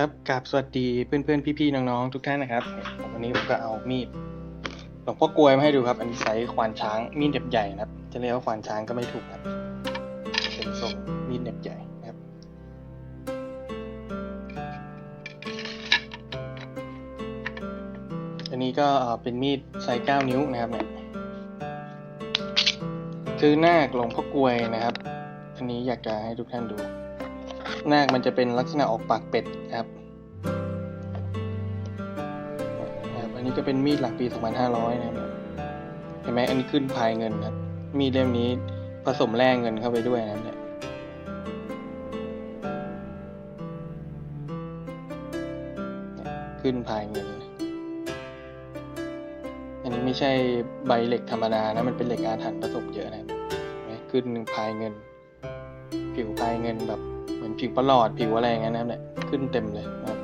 ครับกราบสวัสดีเพื่อนเพื่อนพี่ๆ น้องๆ ทุกท่านนะครับ วันนี้ผมก็เอามีดหลวงพ่อกลวยมาให้ดูครับ อันนี้ไซส์ควานช้างมีดเหน็บใหญ่นะครับ จะเรียกว่าควานช้างก็ไม่ถูกครับ เป็นทรงมีดเหน็บใหญ่นะครับ อันนี้ก็เป็นมีดไซส์ 9 นิ้วนะครับเนี่ยคือหน้าหลวงพ่อกลวยนะครับ อันนี้อยากจะให้ทุกท่านดู นาคมันจะเป็นลักษณะออกปากเป็ดครับครับ อันนี้ก็เป็นมีดหลักปี 2500 นะครับเห็นไหมอันนี้ขึ้นพายเงินครับมีดเล่มนี้ผสมแร่เงินเข้าไปด้วยนะครับเนี่ยขึ้นพายเงิน อันนี้ไม่ใช่ใบเหล็กธรรมดานะ มันเป็นเหล็กอาถรรพ์ผสมเยอะนะเนไหมขึ้นพายเงิน ผิวพายเงินแบบ มือนผิวประหลอดผิวอะไรอย่างเงี้ยนะครับเนี่ยขึ้นเต็มเลยนะครับ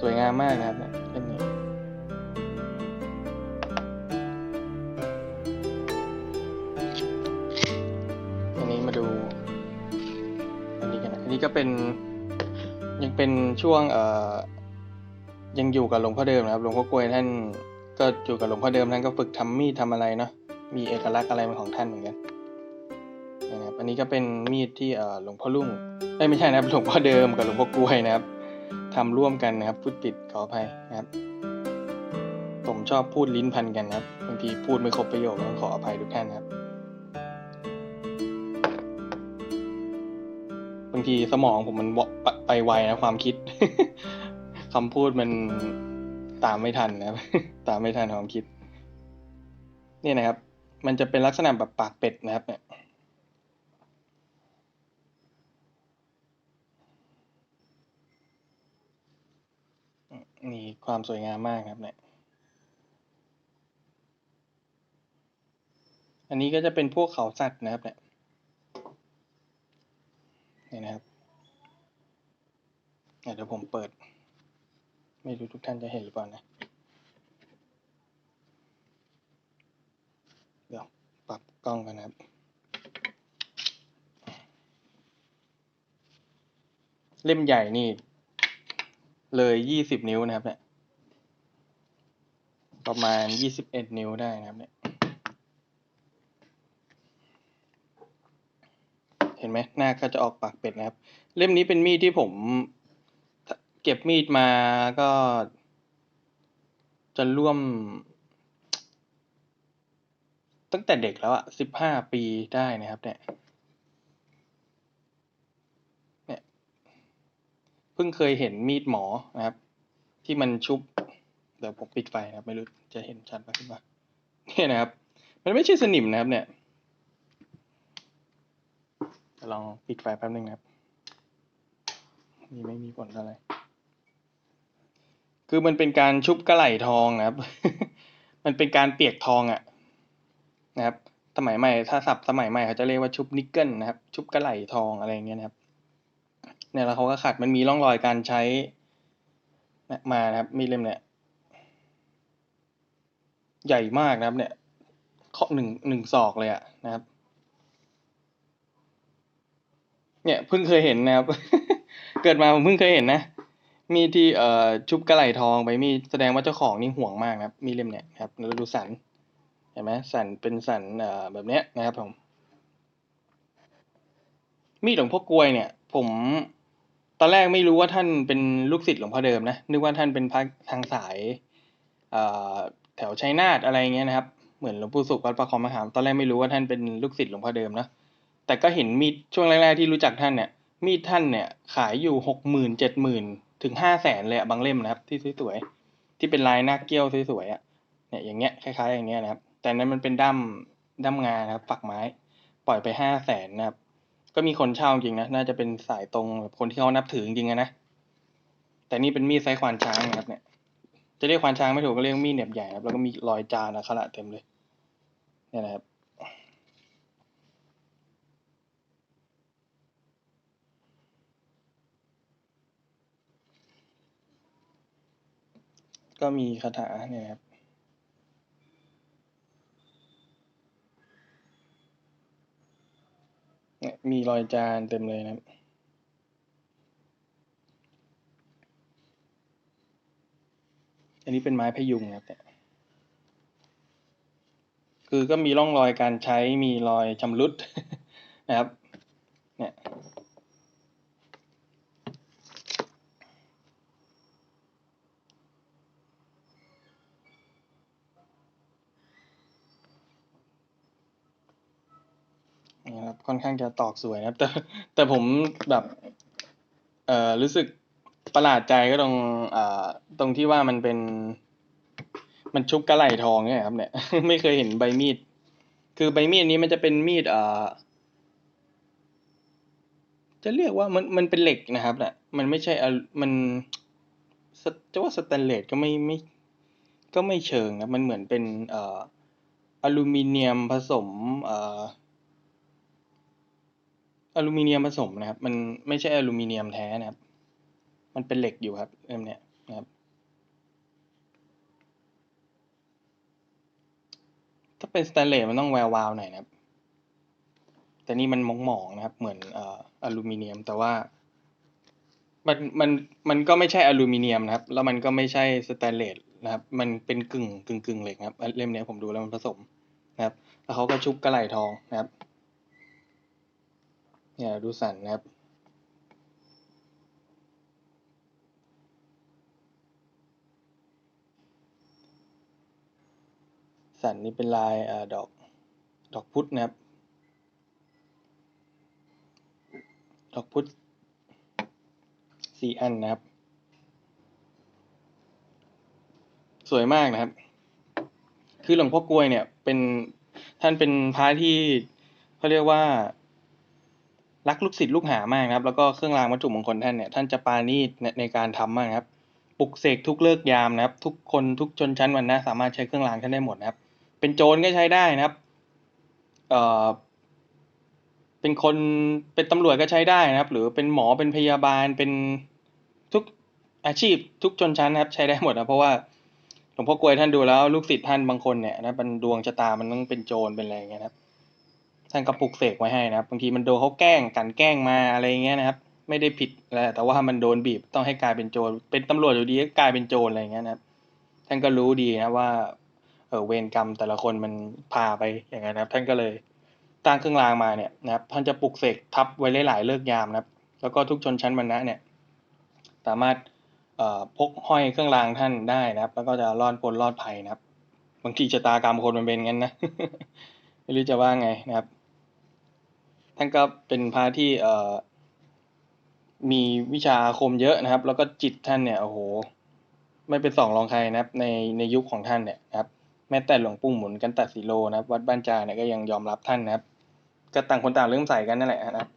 สวยงามมากนะครับเนี่ยเล่มนี้อันนี้มาดู อันนี้กันนะอันนี้ก็เป็นยังเป็นช่วงเอ่อยังอยู่กับหลวงพ่อเดิมนะครับหลวงพ่อกลวยท่านก็อยู่กับหลวงพ่อเดิมท่านก็ฝึกทำมีดทำอะไรเนาะมีเอกลักษณ์อะไรเป็นของท่านเหมือนกัน อันนี้ก็เป็นมีดที่เอ่อหลวงพ่อรุ่งเอ้ยไม่ใช่นะครับหลวงพ่อเดิมกับหลวงพ่อกล้วยนะครับทำร่วมกันนะครับพูดผิดขออภัยนะครับ ผมชอบพูดลิ้นพันกันนะครับบางทีพูดไม่ครบประโยคต้องขออภัยทุกท่านนะครับบางทีสมองผมมันวไปไปไวนะความคิดคำพูดมันตามไม่ทันนะครับ ตามไม่ทันความคิดเนี่ยนะครับ มันจะเป็นลักษณะแบบปากเป็ดนะครับเนี่ย มีความสวยงามมากครับเนี่ย อันนี้ก็จะเป็นพวกเขาสัตว์นะครับเนี่ยนี่นะครับเดี๋ยวผมเปิด ไม่รู้ทุกท่านจะเห็นหรือเปล่านะ เดี๋ยวปรับกล้องกันนะครับ เล่มใหญ่นี่ เลยยี่สิบนิ้วนะครับเนี่ย ประมาณยี่สิบเอ็ดนิ้วได้นะครับเนี่ย เห็นไหมหน้าก็จะออกปากเป็ดนะครับ เล่มนี้เป็นมีดที่ผมเก็บมีดมาก็ จะร่วม ตั้งแต่เด็กแล้วอะสิบห้าปีได้นะครับเนี่ยเนี่ย พิ่งเคยเห็นมีดหมอนะครับ ที่มันชุบเดี๋ยวผมปิดไฟนะครับ ไม่รู้จะเห็นชัดไหมขึ้นมาเนี่ยนะครับ มันไม่ใช่สนิมนะครับ เนี่ยจะลองปิดไฟแป๊บนึงนะครับนี่ไม่มีผลอะไร คือมันเป็นการชุบกระไหลทองนะครับ มันเป็นการเปียกทองอะ่ะนะครับ สมัยใหม่ ถ้าศัพท์สมัยใหม่เขาจะเรียกว่าชุบนิกเกิลนะครับ ชุบกระไหลทองอะไรอย่างเงี้ยนะครับ เนี่ยแล้วเขาก็ขัดมันมีร่องรอยการใช้มานะครับมีเล่มเนี่ยใหญ่มากนะครับ เนี่ยข้อหนึ่งหนึ่งศอกเลยอะนะครับ เนี่ยเพิ่งเคยเห็นนะครับ เกิดมาผมเพิ่งเคยเห็นนะ มีที่เอ่อชุบกระไหลทองไปมีแสดงว่าเจ้าของนี่ห่วงมากนะครับ มีเล่มเนี่ยครับแล้วดูสันเห็นไหมสันเป็นสันเอ่อแบบเนี้ยนะครับผมมีดหลวงพ่อกลวยเนี่ย ผม ตอนแรกไม่รู้ว่าท่านเป็นลูกศิษย์หลวงพ่อเดิมนะ นึกว่าท่านเป็นพระทางสายแถวชัยนาทอะไรเงี้ยนะครับ เหมือนหลวงปู่สุขวัดประคองมหาตอนแรกไม่รู้ว่าท่านเป็นลูกศิษย์หลวงพ่อเดิมนะ แต่ก็เห็นมีดช่วงแรกๆที่รู้จักท่านเนี่ย มีดท่านเนี่ยขายอยู่หกหมื่นเจ็ดหมื่นถึงห้าแสนเลยอะบางเล่มนะครับ ที่สวยๆที่เป็นลายหน้าเกี้ยวสวยๆอะเนี่ยอย่างเงี้ยคล้ายๆอย่างเงี้ยนะครับ แต่นั้นมันเป็นด้ามด้ามงานะครับฝักไม้ ปล่อยไปห้าแสนนะครับ ก็มีคนเช่าจริงนะ น่าจะเป็นสายตรงแบบคนที่เขานับถือจริงๆอะนะ แต่นี่เป็นมีดไซส์ควานช้างนะครับ เนี่ย จะเรียกควานช้างไม่ถูกก็เรียกมีดเหน็บใหญ่นะครับ แล้วก็มีรอยจานอักขระเต็มเลย เนี่ยนะครับ ก็มีคาถาเนี่ยครับ มีรอยจานเต็มเลยนะครับอันนี้เป็นไม้พยุงครับเนี่ยคือก็มีร่องรอยการใช้มีรอยชำรุดนะครับ เนี่ย นี่ครับค่อนข้างจะตอกสวยนะครับ แต่แต่ผมแบบเอ่อรู้สึกประหลาดใจก็ตรงอ่าตรงที่ว่ามันเป็น มันชุบกระไหล่ทองเนี่ยครับ เนี่ย ไม่เคยเห็นใบมีด คือใบมีดนี้มันจะเป็นมีดอ่าจะเรียกว่ามันมันเป็นเหล็กนะครับแหละมันไม่ใช่อะมันจะว่าสแตนเลสก็ไม่ไม่ก็ไม่เชิงนะมันเหมือนเป็นเอ่ออลูมิเนียมผสมเอ่อ อลูมิเนียมผสมนะครับ มันไม่ใช่อลูมิเนียมแท้นะครับ มันเป็นเหล็กอยู่ครับเล่มเนี้ยนะครับ ถ้าเป็นสแตนเลสมันต้องแวววาวหน่อยนะครับ แต่นี่มันหมองๆนะครับ เหมือนอลูมิเนียม แต่ว่ามันมันมันก็ไม่ใช่อลูมิเนียมนะครับ แล้วมันก็ไม่ใช่สแตนเลสนะครับ มันเป็นกึ่งกึ่งกึ่งเหล็กนะครับ เล่มนี้ผมดูแล้วมันผสมนะครับ แล้วเขาก็ชุบกระไหล่ทองนะครับ เนี่ยดูสันนะครับ สันนี่เป็นลายเอ่อดอกดอกพุธนะครับ ดอกพุธสี่อันนะครับ สวยมากนะครับ คือหลวงพ่อกลวยเนี่ยเป็นท่านเป็นพระที่เขาเรียกว่า รักลูกศิษย์ลูกหามากนะครับ แล้วก็เครื่องรางวัตถุมงคลท่านเนี่ยท่านจะปาณีตในในการทำมากครับปลุกเสกทุกเลิกยามนะครับ ทุกคนทุกชนชั้นวรรณะสามารถใช้เครื่องรางท่านได้หมดนะครับ เป็นโจรก็ใช้ได้นะครับเอ่อเป็นคนเป็นตำรวจก็ใช้ได้นะครับ หรือเป็นหมอเป็นพยาบาลเป็นทุกอาชีพทุกชนชั้นนะครับใช้ได้หมดนะเพราะว่าหลวงพ่อกลวยท่านดูแล้วลูกศิษย์ท่านบางคนเนี่ยนะมันดวงชะตามันต้องเป็นโจรเป็นอะไรเงี้ยนะครับ ท่านก็ปลุกเสกไว้ให้นะครับบางทีมันโดนเขาแกล้งกลันแกล้งมาอะไรอย่างเงี้ยนะครับ ไม่ได้ผิดอะไรแต่ว่ามันโดนบีบต้องให้กลายเป็นโจรเป็นตำรวจอยู่ดีก็กลายเป็นโจรอะไรอย่างเงี้ยนะครับ ท่านก็รู้ดีนะว่าเออเวรกรรมแต่ละคนมันพาไปอย่างนั้นนะครับ ท่านก็เลยตั้งเครื่องรางมาเนี่ยนะครับ ท่านจะปลุกเสกทับไว้หลายๆเลิกยามนะครับ แล้วก็ทุกชนชั้นวรรณะเนี่ย สามารถเอ่อพกห้อยเครื่องรางท่านได้นะครับ แล้วก็จะรอดพ้นรอดภัยนะครับ บางทีชะตากรรมคนมันเป็นงั้นนะ ไม่รู้จะว่าไงนะครับ ท่านก็เป็นพระที่เอ่อมีวิชาอาคมเยอะนะครับ แล้วก็จิตท่านเนี่ยโอ้โห ไม่เป็นสองรองใครนะครับ ในในยุคของท่านเนี่ยนะครับ แม้แต่หลวงปู่หมุนกันตัดสีโลนะครับ วัดบ้านจาเนี่ยก็ยังยอมรับท่านนะครับ ก็ต่างคนต่างเริ่มใส่กันนั่นแหละนะครับ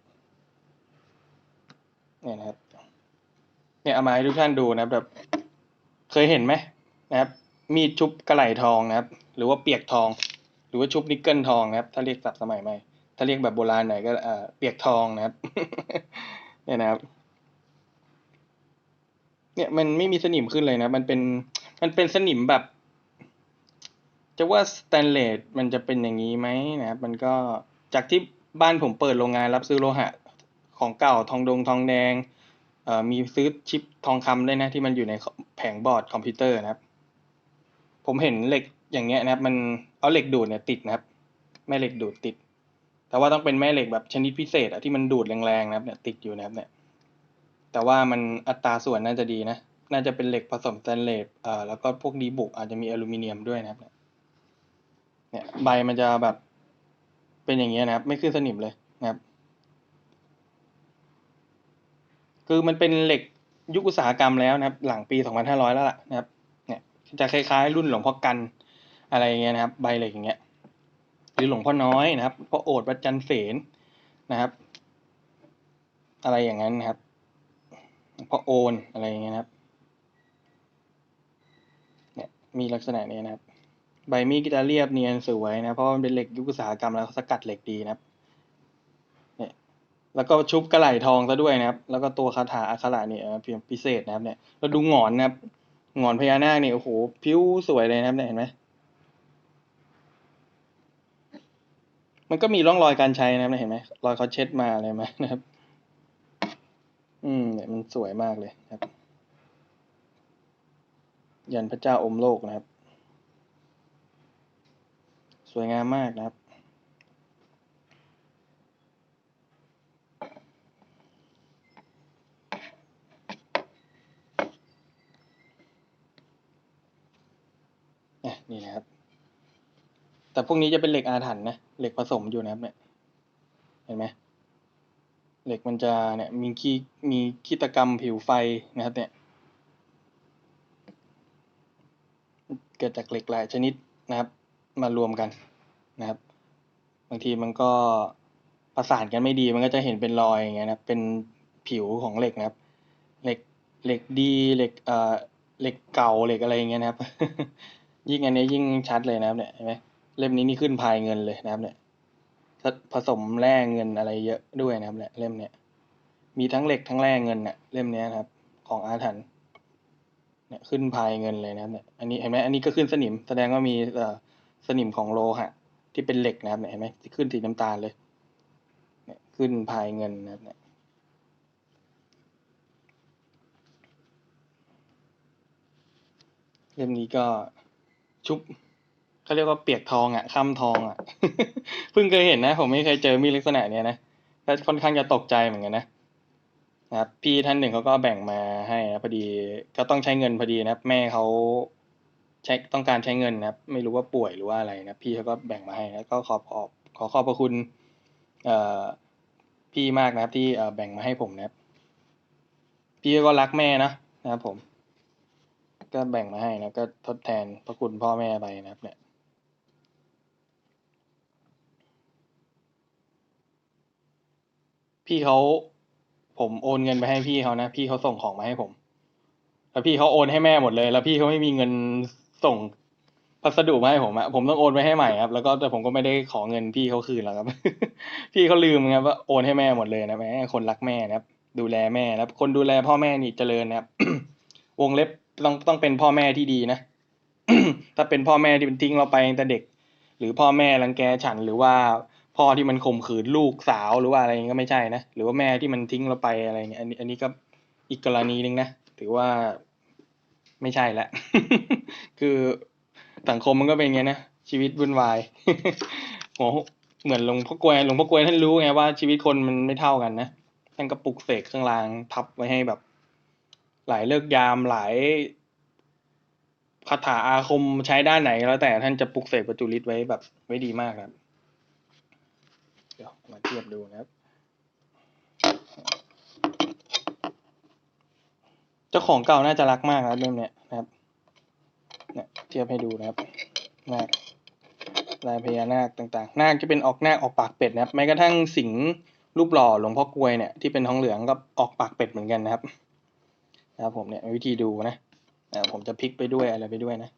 เนี่ยนะครับ เนี่ยเอามาให้ทุกท่านดูนะครับแบบเคยเห็นไหมนะครับ มีดชุบกระไหล่ทองนะครับ หรือว่าเปียกทอง หรือว่าชุบนิกเกิลทองนะครับ ถ้าเรียกศัพท์สมัยใหม่ ถ้าเรียกแบบโบราณหน่อยก็เอ่อเปียกทองนะครับ เนี่ยนะครับ เนี่ยมันไม่มีสนิมขึ้นเลยนะ มันเป็น มันเป็นสนิมแบบ จะว่าสแตนเลสมันจะเป็นอย่างนี้ไหมนะครับ มันก็จากที่บ้านผมเปิดโรงงานรับซื้อโลหะ ของเก่าทองดงทองแดงเอ่อมีซื้อชิปทองคำได้นะ ที่มันอยู่ในแผงบอร์ดคอมพิวเตอร์นะครับ ผมเห็นเหล็กอย่างเงี้ยนะครับ มันเอาเหล็กดูดเนี่ยติดนะครับแม่เหล็กดูดติด แต่ว่าต้องเป็นแม่เหล็กแบบชนิดพิเศษอะที่มันดูดแรงๆนะครับเนี่ยติดอยู่นะครับเนี่ย แต่ว่ามันอัตราส่วนน่าจะดีนะ น่าจะเป็นเหล็กผสมสแตนเลสเอ่อแล้วก็พวกดีบุกอาจจะมีอลูมิเนียมด้วยนะครับ เนี่ยใบมันจะแบบเป็นอย่างเงี้ยนะครับ ไม่ขึ้นสนิมเลยนะครับ คือมันเป็นเหล็กยุคอุตสาหกรรมแล้วนะครับ หลังปี 2500 แล้วล่ะนะครับ เนี่ยจะคล้ายๆ รุ่นหลวงพ่อกันอะไรเงี้ยนะครับ ใบเหล็กอย่างเงี้ย หรือหลวงพ่อน้อยนะครับพ่อโอดวัดจันเสนนะครับ อะไรอย่างนั้นนะครับพ่อโอนอะไรอย่างเงี้ยนะครับเนี่ยมีลักษณะนี้นะครับ ใบมีดก็จะเรียบเนียนสวยนะเพราะมันเป็นเหล็กยุคอุตสาหกรรมแล้วเขาสกัดเหล็กดีนะครับเนี่ยแล้วก็ชุบกระไหล่ทองซะด้วยนะครับ แล้วก็ตัวคาถาอักขระเนี่ยเพียงพิเศษนะครับเนี่ยเราดูหงอนนะครับหงอนพญานาคเนี่ยโอ้โหผิวสวยเลยนะครับเนี่ยเห็นไหม มันก็มีร่องรอยการใช้นะครับเห็นไหมรอยเขาเช็ดมาอะไรมานะครับ อืมเนี่ยมันสวยมากเลยครับ ยันพระเจ้าอมโลกนะครับ สวยงามมากนะครับอะนี่นะครับ แต่พวกนี้จะเป็นเหล็กอาถรรพ์นะ เหล็กผสมอยู่นะครับ เนี่ย เห็นไหมเหล็กมันจะเนี่ยมีขี้มีขีตกรรมผิวไฟนะครับเนี่ย เกิดจากเหล็กหลายชนิดนะครับ มารวมกันนะครับ บางทีมันก็ประสานกันไม่ดีมันก็จะเห็นเป็นรอยอย่างเงี้ยนะเป็นผิวของเหล็กนะครับ เหล็กเหล็กดีเหล็กเอ่อเหล็กเก่าเหล็กอะไรอย่างเงี้ยนะครับ ยิ่งอันนี้ยิ่งชัดเลยนะครับเนี่ยเห็นไหม เล่มนี้นี่ขึ้นพายเงินเลยนะครับ เนี่ยผสมแร่เงินอะไรเยอะด้วยนะครับเนี่ยเล่มเนี่ยมีทั้งเหล็กทั้งแร่เงินเนี่ยเล่มเนี้ยนะครับ ของอาถรรพ์เนี่ยขึ้นพายเงินเลยนะครับเนี่ยอันนี้เห็นไหมอันนี้ก็ขึ้นสนิม แสดงว่ามีเอ่อสนิมของโลหะที่เป็นเหล็กนะครับเนี่ยเห็นไหมที่ขึ้นสีน้ำตาลเลยเนี่ยขึ้นพายเงินนะครับเนี่ยเล่มนี้ก็ชุบ เขาเรียกว่าเปียกทองอะค่ำทองอะ เพิ่งเคยเห็นนะ ผมไม่เคยเจอมีลักษณะเนี้ยนะก็ค่อนข้างจะตกใจเหมือนกันนะนะครับ พี่ท่านหนึ่งเขาก็แบ่งมาให้นะพอดีก็ต้องใช้เงินพอดีนะครับ แม่เขาใช้ต้องการใช้เงินนะครับ ไม่รู้ว่าป่วยหรือว่าอะไรนะพี่เขาก็แบ่งมาให้นะก็ขอบขอบขอขอบพระคุณ เอ่อพี่มากนะครับ ที่เอ่อแบ่งมาให้ผมนะครับ พี่ก็รักแม่นะนะครับผม ก็แบ่งมาให้นะก็ทดแทนพระคุณพ่อแม่ไปนะครับ เนี่ย พี่เขาผมโอนเงินไปให้พี่เขานะ พี่เขาส่งของมาให้ผม แล้วพี่เขาโอนให้แม่หมดเลย แล้วพี่เขาไม่มีเงินส่งพัสดุมาให้ผมอะผมต้องโอนไปให้ใหม่ครับ แล้วก็แต่ผมก็ไม่ได้ขอเงินพี่เขาคืนแล้วครับ พี่เขาลืมครับว่าโอนให้แม่หมดเลยนะแม่คนรักแม่นะครับ ดูแลแม่นะครับ คนดูแลพ่อแม่นี่เจริญนะครับ วงเล็บต้องต้องเป็นพ่อแม่ที่ดีนะ ถ้าเป็นพ่อแม่ที่มันทิ้งเราไปตั้งแต่เด็ก หรือพ่อแม่รังแกฉันหรือว่า พ่อที่มันข่มขืนลูกสาวหรือว่าอะไรเงี้ยก็ไม่ใช่นะหรือว่าแม่ที่มันทิ้งเราไปอะไรเงี้ยอันนี้อันนี้ก็อีกกรณีหนึ่งนะถือว่าไม่ใช่ละคือสังคมมันก็เป็นไงนะชีวิตวุ่นวายโหเหมือนหลวงพ่อกลวยหลวงพ่อกลวยท่านรู้ไงว่าชีวิตคนมันไม่เท่ากันนะท่านก็ปลุกเสกเครื่องรางทับไว้ให้แบบ หลายเลิกยามหลายคาถาอาคมใช้ด้านไหนแล้วแต่ท่านจะปลุกเสกประจุฤทธิ์ไว้แบบไว้ดีมากครับ มาเทียบดูนะครับ เจ้าของเก่าน่าจะรักมากนะครับเล่มเนี้ยนะครับเนี่ยเทียบให้ดูนะครับนาคลายพญานาคต่างๆ นาคจะเป็นออกนาคออกปากเป็ดนะครับ แม้กระทั่งสิงห์รูปหล่อหลวงพ่อกลวยเนี่ยที่เป็นทองเหลืองก็ออกปากเป็ดเหมือนกันนะครับนะครับผมเนี่ยวิธีดูนะผมจะพลิกไปด้วยอะไรไปด้วยนะ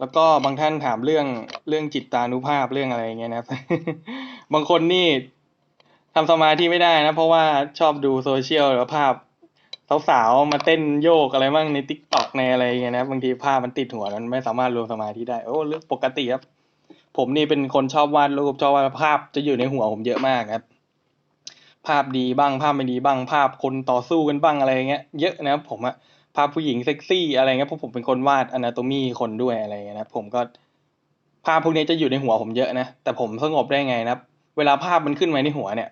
แล้วก็บางท่านถามเรื่องเรื่องจิตตานุภาพเรื่องอะไรอย่างเงี้ยนะครับ บางคนนี่ทำสมาธิไม่ได้นะ เพราะว่าชอบดูโซเชียลหรือภาพสาวๆมาเต้นโยกอะไรบ้างในทิกตอกในอะไรอย่างเงี้ยนะบางทีภาพมันติดหัวมันไม่สามารถรวมสมาธิได้โอ้เรื่องปกติครับ ผมนี่เป็นคนชอบวาดรูปชอบวาดภาพจะอยู่ในหัวผมเยอะมากครับ ภาพดีบ้างภาพไม่ดีบ้างภาพคนต่อสู้กันบ้างอะไรเงี้ยเยอะนะครับผมอะ ภาพผู้หญิงเซ็กซี่อะไรเงี้ยเพราะผมเป็นคนวาดอนาโตมีคนด้วยอะไรเงี้ยนะผมก็ภาพพวกนี้จะอยู่ในหัวผมเยอะนะแต่ผมสงบได้ไงนะเวลาภาพมันขึ้นมาในหัวเนี่ย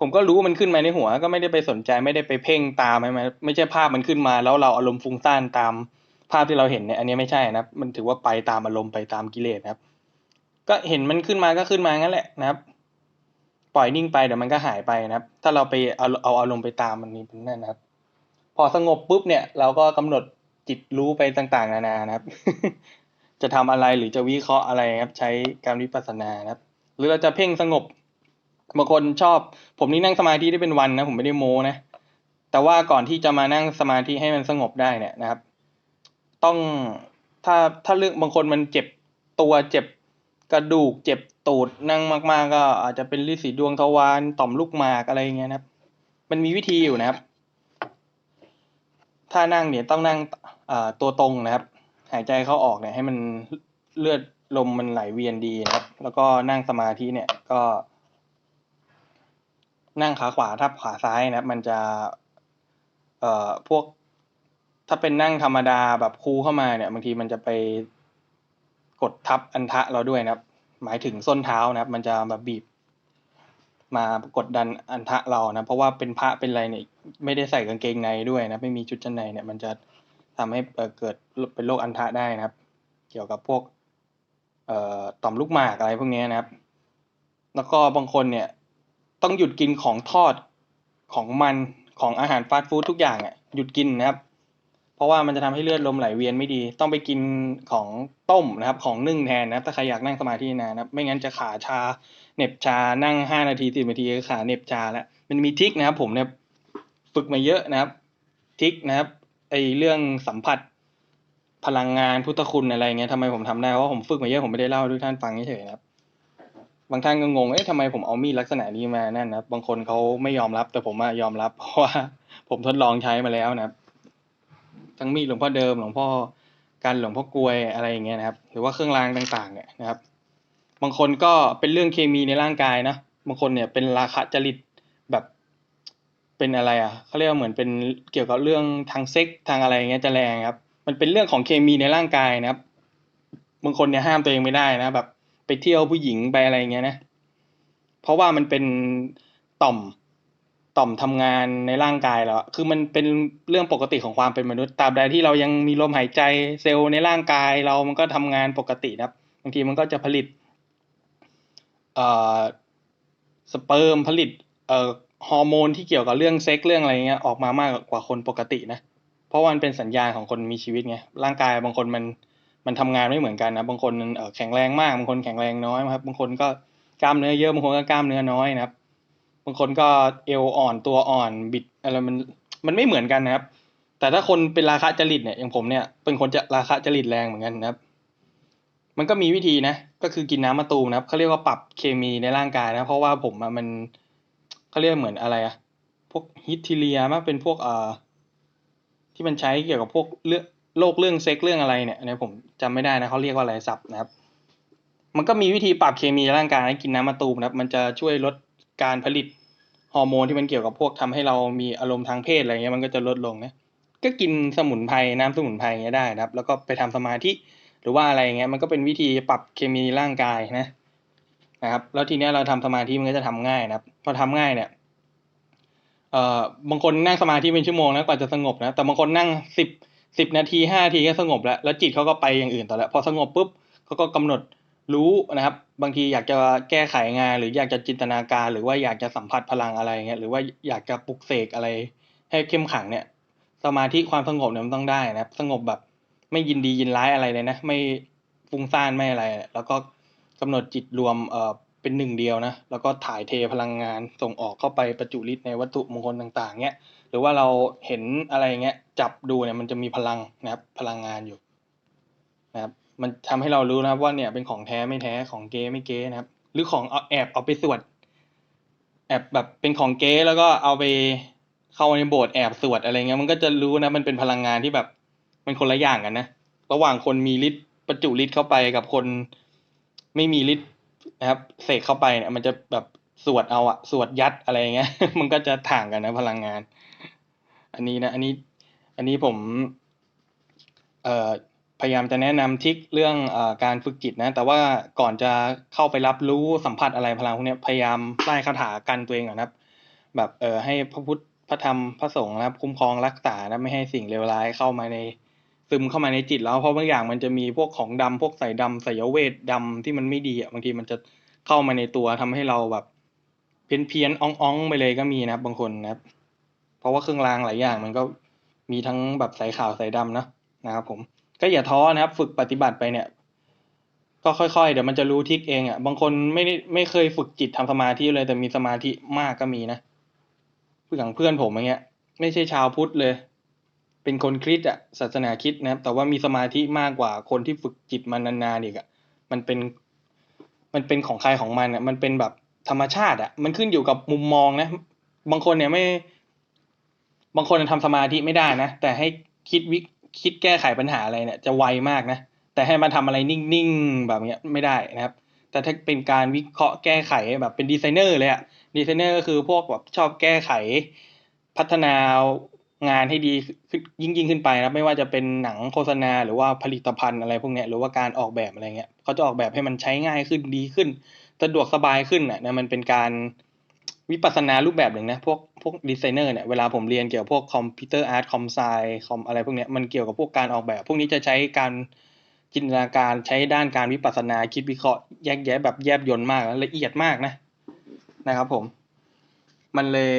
ผมก็รู้ว่ามันขึ้นมาในหัว ก็ไม่ได้ไปสนใจไม่ได้ไปเพ่งตามใช่ไมไม่ใช่ภาพมันขึ้นมา แล้วเราอารมณ์ฟุ้งซ่านตามภาพที่เราเห็นเนี่ยอันนี้ไม่ใช่นะมันถือว่าไปตามอารมณ์ไปตามกิเลสครับ ก็เห็นมันขึ้นมาก็ขึ้นมางั้นแหละนะครับ ปล่อยนิ่งไปเดี๋ยวมันก็หายไปนะครับ ถ้าเราไปเอาเอาอารมณ์ไปตามมันนี่เป็นนั่นนะครับ พอสงบปุ๊บเนี่ยเราก็กำหนดจิตรู้ไปต่างๆ นานานะครับ จะทำอะไรหรือจะวิเคราะห์อะไรครับ ใช้การวิปัสสนานะครับ หรือเราจะเพ่งสงบบางคนชอบ ผมนี่นั่งสมาธิได้เป็นวันนะผมไม่ได้โม้นะแต่ว่าก่อนที่จะมานั่งสมาธิให้มันสงบได้เนี่ยนะครับ ต้องถ้าถ้าเรื่องบางคนมันเจ็บตัวเจ็บกระดูก เจ็บตูดนั่งมาก ๆ ก็อาจจะเป็นฤทธิ์สีดวงทวารต่อมลูกหมากอะไรเงี้ยนะครับ มันมีวิธีอยู่นะครับ ถ้านั่งเนี่ยต้องนั่งตัวตรงนะครับ หายใจเข้าออกเนี่ยให้มันเลือดลมมันไหลเวียนดีนะครับ แล้วก็นั่งสมาธิเนี่ยก็ นั่งขาขวาทับขาซ้ายนะครับ มันจะเอ่อพวก ถ้าเป็นนั่งธรรมดาแบบครูเข้ามาเนี่ยบางทีมันจะไปกดทับอันทะเราด้วยนะครับ หมายถึงส้นเท้านะครับ มันจะแบบบีบ มากดดันอันทะเรานะ เพราะว่าเป็นพระเป็นอะไรเนี่ยไม่ได้ใส่กางเกงในด้วยนะ ไม่มีชุดชั้นในเนี่ย มันจะทำให้เอ่อเกิดเป็นโรคอันทะได้นะครับ เกี่ยวกับพวกเอ่อต่อมลูกหมากอะไรพวกนี้นะครับ แล้วก็บางคนเนี่ย ต้องหยุดกินของทอดของมันของอาหารฟาสต์ฟู้ดทุกอย่างอะหยุดกินนะครับ เพราะว่ามันจะทำให้เลือดลมไหลเวียนไม่ดี ต้องไปกินของต้มนะครับ ของนึ่งแทนนะครับถ้าใครอยากนั่งสมาธินานนะครับ ไม่งั้นจะขาชาเน็บชานั่งห้านาทีสิบนาทีก็ขาเน็บชาแล้วมันมีทิกนะครับ ผมเนี่ยฝึกมาเยอะนะครับ ทิกนะครับไอเรื่องสัมผัสพลังงานพุทธคุณอะไรเงี้ยทำไมผมทำได้เพราะผมฝึกมาเยอะผมไม่ได้เล่าให้ทุกท่านฟังเฉยๆนะครับ บางท่านก็งงเอ๊ะทำไมผมเอามีดลักษณะนี้มานั่นนะบบางคนเขาไม่ยอมรับแต่ผมอะยอมรับเพราะว่าผมทดลองใช้มาแล้วนะครับ ทั้งมีดหลวงพ่อเดิมหลวงพ่อกันหลวงพ่อกลวยอะไรอย่างเงี้ยนะครับ หรือว่าเครื่องรางต่างๆเนี่ยนะครับ บางคนก็เป็นเรื่องเคมีในร่างกายนะบางคนเนี่ยเป็นราคะจริตแบบเป็นอะไรอะเขาเรียกว่าเหมือนเป็นเกี่ยวกับเรื่องทางเซ็กทางอะไรอย่างเงี้ยจะแรงครับ มันเป็นเรื่องของเคมีในร่างกายนะครับ บางคนเนี่ยห้ามตัวเองไม่ได้นะแบบไปเที่ยวผู้หญิงไปอะไรอย่างเงี้ยนะ เพราะว่ามันเป็นต่อม ต่อมทำงานในร่างกายเราอะคือมันเป็นเรื่องปกติของความเป็นมนุษย์ตราบใดที่เรายังมีลมหายใจเซลล์ในร่างกายเรามันก็ทำงานปกตินะครับบางทีมันก็จะผลิตเอ่อสเปิร์มผลิตเอ่อฮอร์โมนที่เกี่ยวกับเรื่องเซ็กเรื่องอะไรเงี้ยออกมามากกว่าคนปกตินะเพราะมันเป็นสัญญาณของคนมีชีวิตไงร่างกายบางคนมันมันทำงานไม่เหมือนกันนะบางคนแข็งแรงมากบางคนแข็งแรงน้อยครับบางคนก็กล้ามเนื้อเยอะบางคนก็กล้ามเนื้อน้อยนะครับางคนก็เอวอ่อนตัวอ่อนบิดอะไรมันมันไม่เหมือนกันนะครับ แต่ถ้าคนเป็นราคะจริตเนี่ยอย่างผมเนี่ยเป็นคนจะราคะจริตแรงเหมือนกันนะครับ มันก็มีวิธีนะ ก็คือกินน้ำมะตูมนะครับเขาเรียกว่าปรับเคมีในร่างกายนะ เพราะว่าผมมันเขาเรียกเหมือนอะไรอะพวกฮิตทีเรียมากเป็นพวกเอ่อที่มันใช้เกี่ยวกับพวกเรื่องโรคเรื่องเซ็กเรื่องอะไรเนี่ยเนี่ยผมจำไม่ได้นะเขาเรียกว่าอะไรศัพท์นะครับ มันก็มีวิธีปรับเคมีในร่างกายให้กินน้ำมะตูมนะครับ มันจะช่วยลดการผลิต ฮอร์โมนที่มันเกี่ยวกับพวกทำให้เรามีอารมณ์ทางเพศอะไรเงี้ยมันก็จะลดลงนะก็กินสมุนไพรน้ำสมุนไพรเงี้ยได้นะครับ แล้วก็ไปทำสมาธิหรือว่าอะไรเงี้ยมันก็เป็นวิธีปรับเคมีร่างกายนะนะครับ แล้วทีเนี้ยเราทำสมาธิมันก็จะทำง่ายนะครับพอทำง่ายเนี่ยเอ่อบางคนนั่งสมาธิเป็นชั่วโมงนะกว่าจะสงบนะแต่บางคนนั่งสิบสิบนาทีห้านาทีก็สงบแล้ว แล้วจิตเขาก็ไปอย่างอื่นต่อแล้ว พอสงบปุ๊บเขาก็กำหนด รู้นะครับ บางทีอยากจะแก้ไขงาน หรืออยากจะจินตนาการ หรือว่าอยากจะสัมผัสพลังอะไรเงี้ยหรือว่าอยากจะปลุกเสกอะไร ให้เข้มขังเนี่ย สมาธิความสงบเนี่ยมันต้องได้นะครับ สงบแบบไม่ยินดียินร้ายอะไรเลยนะ ไม่ฟุ้งซ่านไม่อะไร แล้วก็กำหนดจิตรวมเอ่อเป็นหนึ่งเดียวนะ แล้วก็ถ่ายเทพลังงานส่งออกเข้าไปประจุฤทธิ์ในวัตถุมงคลต่างๆเนี้ย หรือว่าเราเห็นอะไรเงี้ยจับดูเนี่ยมันจะมีพลังนะครับ พลังงานอยู่นะครับ มันทำให้เรารู้นะครับ ว่าเนี่ยเป็นของแท้ไม่แท้ของเก๊ไม่เก๊นะครับ หรือของเอาแอบเอาไปสวด แอบแบบเป็นของเก๊แล้วก็เอาไปเข้าในโบสถ์แอบสวดอะไรเงี้ยมันก็จะรู้นะมันเป็นพลังงานที่แบบ มันคนละอย่างกันนะระหว่างคนมีฤทธิ์ประจุฤทธิ์เข้าไปกับคนไม่มีฤทธิ์นะครับเสกเข้าไปเนี่ย มันจะแบบสวดเอาอะสวดยัดอะไรเงี้ย มันก็จะต่างกันนะพลังงาน อันนี้นะ อันนี้ อันนี้ผม เอ่อ พยายามจะแนะนำทริคเรื่องอการฝึกจิตนะ แต่ว่าก่อนจะเข้าไปรับรู้สัมผัสอะไรพลังพวกนี้พยายามไล่คาถากันตัวเองก่อนะครับ แบบเออให้พระพุทธพระธรรมพระสงฆ์นะครับ คุ้มครองรักษานะไม่ให้สิ่งเลวร้ายเข้ามาในซึมเข้ามาในจิตแล้วเพราะบางอย่างมันจะมีพวกของดำพวกใส่ดำใส่ยเวทดำที่มันไม่ดีอะบางทีมันจะเข้ามาในตัวทำให้เราแบบเพี้ยนเพียนๆอ่องอ่องไปเลยก็มีนะครับบางคนนะครับ เพราะว่าเครื่องรางหลายอย่างมันก็มีทั้งแบบใส่ขาวใส่ดำนะนะครับผม ก็อย่าท้อนะครับ ฝึกปฏิบัติไปเนี่ย ก็ค่อยๆ เดี๋ยวมันจะรู้ทิกเองอะ บางคนไม่ได้ไม่เคยฝึกจิตทำสมาธิเลย แต่มีสมาธิมากก็มีนะอย่างเพื่อนผมอย่างเงี้ย ไม่ใช่ชาวพุทธเลย เป็นคนคริสต์อะศาสนาคริสต์นะครับ แต่ว่ามีสมาธิมากกว่าคนที่ฝึกจิตมานานๆอีกอะ มันเป็น มันเป็นของใครของมันอะ มันเป็นแบบธรรมชาติอะ มันขึ้นอยู่กับมุมมองนะ บางคนเนี่ยไม่ บางคนทำสมาธิไม่ได้นะ แต่ให้คิดวิ คิดแก้ไขปัญหาอะไรเนี่ยจะไวมากนะ แต่ให้มาทำอะไรนิ่งๆแบบเนี้ยไม่ได้นะครับ แต่ถ้าเป็นการวิเคราะห์แก้ไขแบบเป็นดีไซเนอร์เลยอะดีไซเนอร์ก็คือพวกแบบชอบแก้ไข พัฒนางานให้ดีขึ้นยิ่งยิ่งขึ้นไปนะไม่ว่าจะเป็นหนังโฆษณาหรือว่าผลิตภัณฑ์อะไรพวกเนี้ยหรือว่าการออกแบบอะไรเงี้ยเขาจะออกแบบให้มันใช้ง่ายขึ้นดีขึ้น สะดวกสบายขึ้นอะนะมันเป็นการ วิปัสสนารูปแบบหนึ่งนะพวกพวกดีไซเนอร์เนี่ยเวลาผมเรียนเกี่ยวกับพวกคอมพิวเตอร์อาร์ตคอมไซคอมอะไรพวกเนี้ยมันเกี่ยวกับพวกการออกแบบ พวกนี้จะใช้การจินตนาการใช้ด้านการวิปัสสนาคิดวิเคราะห์แยกแยะแบบแยบยลมากละเอียดมากนะนะครับผม มันเลย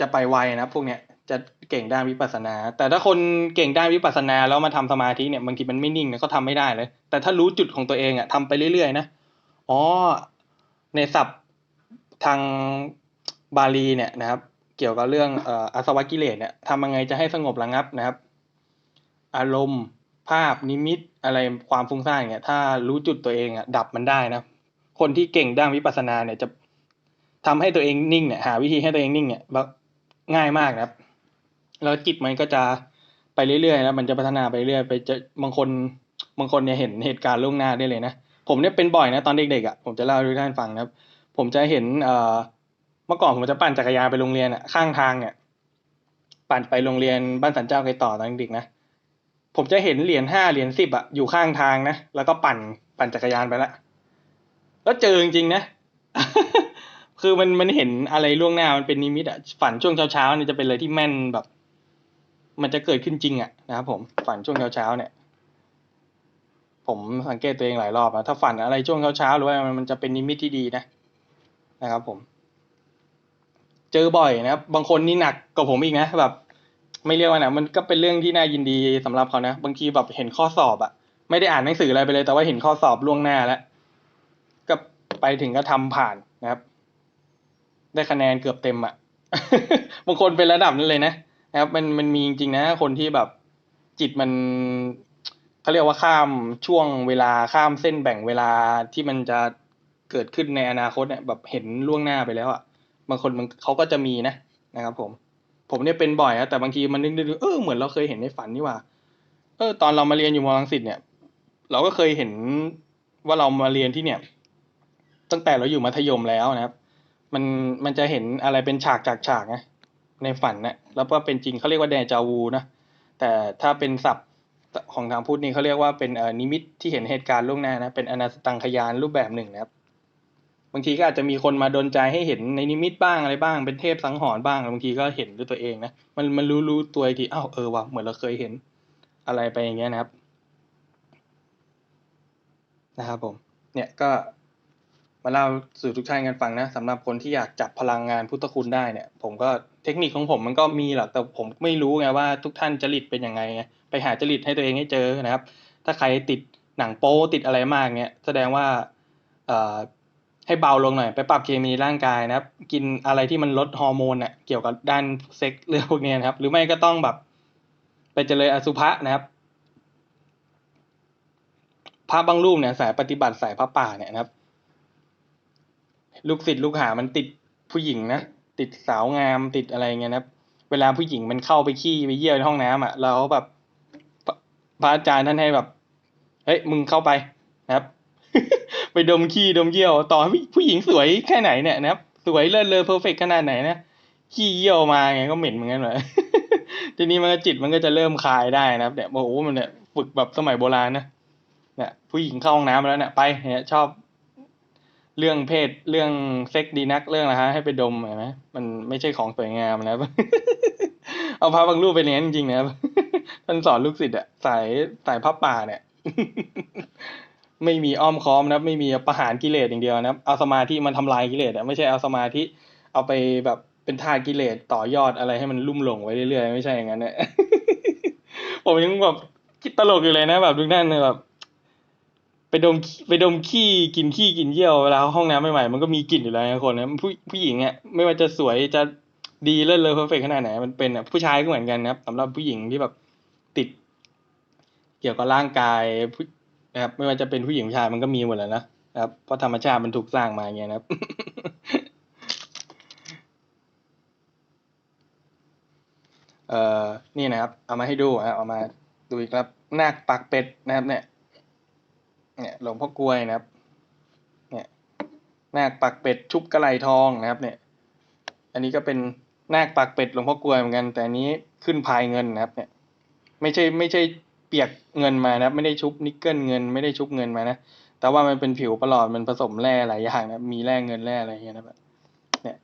จะไปไวนะพวกเนี้ยจะเก่งด้านวิปัสสนา แต่ถ้าคนเก่งด้านวิปัสสนาแล้วมาทำสมาธิเนี่ยบางทีมันไม่นิ่งเนี่ยก็ทำไม่ได้เลย แต่ถ้ารู้จุดของตัวเองอะทำไปเรื่อยๆนะอ๋อในศัพท์ ทางบาลีเนี่ยนะครับ เกี่ยวกับเรื่องอาสวะกิเลสเนี่ยทำยังไงจะให้สงบระงับนะครับ อารมณ์ภาพนิมิตอะไรความฟุ้งซ่านเนี่ย ถ้ารู้จุดตัวเองอะดับมันได้นะคนที่เก่งด้านวิปัสสนาเนี่ยจะทำให้ตัวเองนิ่งเนี่ยหาวิธีให้ตัวเองนิ่งเนี่ยแบบง่ายมากนะครับ แล้วจิตมันก็จะไปเรื่อยๆแล้วมันจะพัฒนาไปเรื่อยไปจะบางคนบางคนเนี่ยเห็นเหตุการณ์ล่วงหน้าได้เลยนะผมเนี่ยเป็นบ่อยนะตอนเด็กๆอะผมจะเล่าให้ท่านฟังนะครับ ผมจะเห็นเมื่อก่อนผมจะปั่นจักรยานไปโรงเรียนอะข้างทางเนี่ย ปั่นไปโรงเรียนบ้านสันเจ้าไกรต่อตอนเด็กๆนะผมจะเห็นเหรียญห้าเหรียญสิบอะอยู่ข้างทางนะแล้วก็ปั่นปั่นจักรยานไปละแล้วเจอจริงๆนะคือมันมันเห็นอะไรล่วงหน้ามันเป็นนิมิตอะฝันช่วงเช้าๆเนี่ยจะเป็นอะไรที่แม่นแบบ มันจะเกิดขึ้นจริงอะนะครับผมฝันช่วงเช้าๆเนี่ย ผมสังเกตตัวเองหลายรอบนะถ้าฝันอะไรช่วงเช้าๆหรือว่ามันจะเป็นนิมิตที่ดีนะ นะครับผม เจอบ่อยนะครับบางคนนี่หนักกว่าผมอีกนะแบบ ไม่เรียกว่าหนะมันก็เป็นเรื่องที่น่ายินดีสำหรับเขานะบางทีแบบเห็นข้อสอบอะไม่ได้อ่านหนังสืออะไรไปเลยแต่ว่าเห็นข้อสอบล่วงหน้าแล้วก็ไปถึงก็ทำผ่านนะครับ ได้คะแนนเกือบเต็มอะบางคนเป็นระดับนั้นเลยนะนะครับ มันมันมีจริงๆนะ คนที่แบบจิตมันเขาเรียกว่าข้ามช่วงเวลาข้ามเส้นแบ่งเวลาที่มันจะ เกิดขึ้นในอนาคตเนี่ยแบบเห็นล่วงหน้าไปแล้วอะบางคนมันเขาก็จะมีนะนะครับ ผม ผมเนี่ยเป็นบ่อยนะแต่บางทีมันนึกดูเออเหมือนเราเคยเห็นในฝันนี่ว่า เออ ตอนเรามาเรียนอยู่มอลังสิตเนี่ย เราก็เคยเห็นว่าเรามาเรียนที่เนี่ย ตั้งแต่เราอยู่มัธยมแล้วนะครับ มันมันจะเห็นอะไรเป็นฉากจากฉากนะในฝันนะแล้วก็เป็นจริงเขาเรียกว่าแดจาวูนะแต่ถ้าเป็นศัพท์ของทางพุทธนี่เขาเรียกว่าเป็นเออนิมิตที่เห็นเหตุการณ์ล่วงหน้านะเป็นอนาสตังขยานรูปแบบหนึ่งนะครับ บางทีก็อาจจะมีคนมาดนใจให้เห็นในนิมิตบ้างอะไรบ้าง เป็นเทพสังหรณ์บ้างบางทีก็เห็นด้วยตัวเองนะมันมันรู้รู้ตัวอีกทีอ้าวเออว่ะเหมือนเราเคยเห็นอะไรไปอย่างเงี้ยนะครับ นะครับผม เนี่ยก็มาเล่าสู่ทุกท่านกันฟังนะสำหรับคนที่อยากจับพลังงานพุทธคุณได้เนี่ย ผมก็เทคนิคของผมมันก็มีหรอกแต่ผมไม่รู้ไงว่าทุกท่านจริตเป็นยังไงไงไปหาจริตให้ตัวเองให้เจอนะครับ ถ้าใครติดหนังโป๊ติดอะไรมากเนี่ยแสดงว่าอ่อ ให้เบาลงหน่อย ไปปรับเคมีร่างกายนะครับ กินอะไรที่มันลดฮอร์โมนเนี่ยเกี่ยวกับด้านเซ็กเรื่องพวกนี้นะครับ หรือไม่ก็ต้องแบบ ไปเจริญอสุภะนะครับพระบางรูปเนี่ยสายปฏิบัติสายพระป่าเนี่ยนะครับ ลูกศิษย์ลูกหามันติดผู้หญิงนะติดสาวงามติดอะไรเงี้ยนะครับ เวลาผู้หญิงมันเข้าไปขี้ไปเยี่ยวในห้องน้ำอะแล้วแบบพระอาจารย์ท่านให้แบบเฮ้ยมึงเข้าไปนะครับ ไปดมขี้ดมเยี่ยว ต่อให้ผู้หญิงสวยแค่ไหนเนี่ยนะครับ สวยเลิศเลอเพอร์เฟกขนาดไหนนะขี้เยี่ยวมาไงก็เหม็นเหมือนกันเลยทีนี้มันก็จิตมันก็จะเริ่มคลายได้นะครับเนี่ยโอ้โหมันเนี่ยฝึกแบบสมัยโบราณนะเนี่ยผู้หญิงเข้าห้องน้ำมาแล้วเนี่ยไปเนี่ยชอบเรื่องเพศเรื่องเซ็กดีนักเรื่องอะไรฮะให้ไปดมเห็นไหมมันไม่ใช่ของสวยงามนะครับ เอาพระบางรูปไปเลี้ยงจริงๆนะครับท่านสอนลูกศิษย์อะสายสายพระป่าเนี่ย ไม่มีอ้อมค้อมนะครับ ไม่มีประหารกิเลสอย่างเดียวนะครับ เอาสมาธิมันทำลายกิเลสอะไม่ใช่เอาสมาธิเอาไปแบบเป็นท่ากิเลสต่อยอดอะไรให้มันลุ่มหลงไว้เรื่อยๆไม่ใช่อย่างนั้นเนี่ยผมยังแบบคิดตลกอยู่เลยนะ แบบทุกท่านเนี่ยแบบไปดมไปดมขี้กินขี้กินเยี่ยวเวลาเข้าห้องน้ำใหม่ๆมันก็มีกลิ่นอยู่แล้วนะคนนะผู้ผู้หญิงอะไม่ว่าจะสวยจะดีเลิศเลอเพอร์เฟกขนาดไหนมันเป็นอะผู้ชายก็เหมือนกันนะครับสำหรับผู้หญิงที่แบบติด เกี่ยวกับร่างกายผู้ นะครับไม่ว่าจะเป็นผู้หญิงผู้ชายมันก็มีหมดแล้วนะครับเพราะธรรมชาติมันถูกสร้างมาอย่างเงี้ยนะครับ เอ่อนี่นะครับ เอามาให้ดูนะครับเอามาดูอีกครับนาคปากเป็ดนะครับ เนี่ย เนี่ยหลวงพ่อกลวยนะครับ เนี่ยนาคปากเป็ดชุบกระไหลทองนะครับ เนี่ย อันนี้ก็เป็นนาคปากเป็ดหลวงพ่อกลวยเหมือนกัน แต่อันนี้ขึ้นพายเงินนะครับ เนี่ย ไม่ใช่ไม่ใช่ เปียกเงินมานะไม่ได้ชุบนิกเกิลเงินไม่ได้ชุบเงินมานะแต่ว่ามันเป็นผิวประหลอดมันผสมแร่หลายอย่างนะมีแร่เงินแร่อะไรอย่างเงี้ยนะครับเนี่ย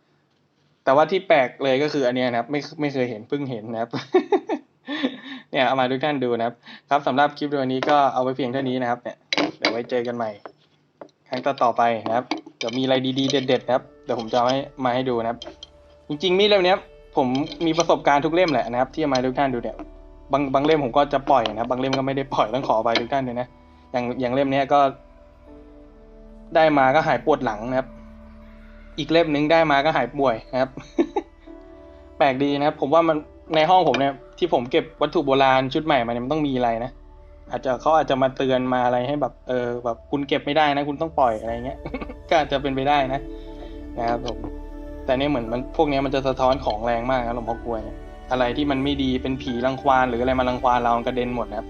แต่ว่าที่แปลกเลยก็คืออันเนี้ยนะครับไม่ไม่เคยเห็นเพิ่งเห็นนะครับ เนี่ยเอามาทุกท่านดูนะครับ ครับสำหรับคลิปวิดีโอนี้ก็เอาไว้เพียงเท่านี้นะครับ เนี่ยเดี๋ยวไว้เจอกันใหม่ ครั้งต่อต่อไปนะครับเดี๋ยวมีอะไรดีๆเด็ดๆนะครับเดี๋ยวผมจะให้มาให้ดูนะครับ จริงๆมีดเล่มนี้ผมมีประสบการณ์ทุกเล่มแหละนะครับ ที่เอามาให้ทุกท่านดูเนี่ย บางบางเล่มผมก็จะปล่อยนะครับบางเล่มก็ไม่ได้ปล่อยต้องขอไปทุกท่านเลยนะอย่างอย่างเล่มเนี้ยก็ ได้มาก็หายปวดหลังนะครับ อีกเล่มนึงได้มาก็หายป่วยนะครับ แปลกดีนะครับ ผมว่ามันในห้องผมเนี่ยที่ผมเก็บวัตถุโบราณชุดใหม่มาเนี่ยมันต้องมีอะไรนะอาจจะเขาอาจจะมาเตือนมาอะไรให้แบบ เออ แบบคุณเก็บไม่ได้นะ คุณต้องปล่อยอะไรเงี้ยก็อาจจะเป็นไปได้นะ นะครับผมแต่เนี่ยเหมือนมันพวกนี้มันจะสะท้อนของแรงมากนะหลวงพ่อกลวยเนี่ย อะไรที่มันไม่ดีเป็นผีรังควานหรืออะไรมารังควานเรากระเด็นหมดนะครับ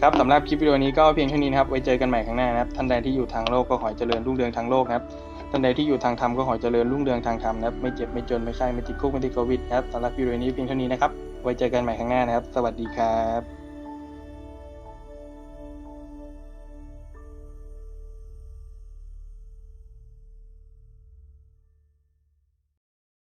ครับสำหรับคลิปวิดีโอนี้ก็เพียงเท่านี้นะครับ ไว้เจอกันใหม่ครั้งหน้านะครับ ท่านใดที่อยู่ทางโลกก็ขอให้เจริญรุ่งเรืองทางโลกนะครับ ท่านใดที่อยู่ทางธรรมก็ขอให้เจริญรุ่งเรืองทางธรรมนะครับ ไม่เจ็บไม่จนไม่ไข้ไม่ติดคุกไม่ติดโควิดนะครับสำหรับวิดีโอนี้เพียงเท่านี้นะครับ ไว้เจอกันใหม่ครั้งหน้านะครับ สวัสดีครับ